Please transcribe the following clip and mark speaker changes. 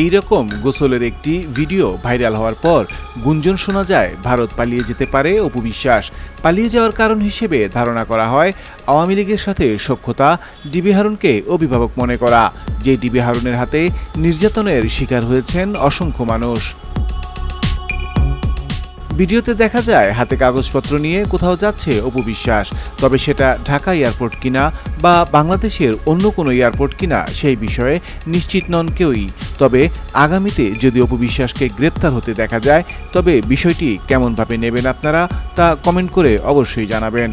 Speaker 1: এই রকম গোসলের একটি ভিডিও ভাইরাল হওয়ার পর গুঞ্জন শোনা যায়, ভারত পালিয়ে যেতে পারে অপু বিশ্বাস। পালিয়ে যাওয়ার কারণ হিসেবে ধারণা করা হয়, আওয়ামী লীগের সাথে সক্ষতা ডিবি হারুনকে অভিভাবক মনে করা। যে ডিবি হারুনের হাতে নির্যাতনের শিকার হয়েছেন অসংখ্য মানুষ। ভিডিওতে দেখা যায়, হাতে কাগজপত্র নিয়ে কোথাও যাচ্ছে অপু বিশ্বাস। তবে সেটা ঢাকা এয়ারপোর্ট কিনা বা বাংলাদেশের অন্য কোনো এয়ারপোর্ট কিনা সেই বিষয়ে নিশ্চিত নন কেউই। তবে আগামীতে যদি অপু বিশ্বাসকে গ্রেপ্তার হতে দেখা যায়, তবে বিষয়টি কেমনভাবে নেবেন আপনারা তা কমেন্ট করে অবশ্যই জানাবেন।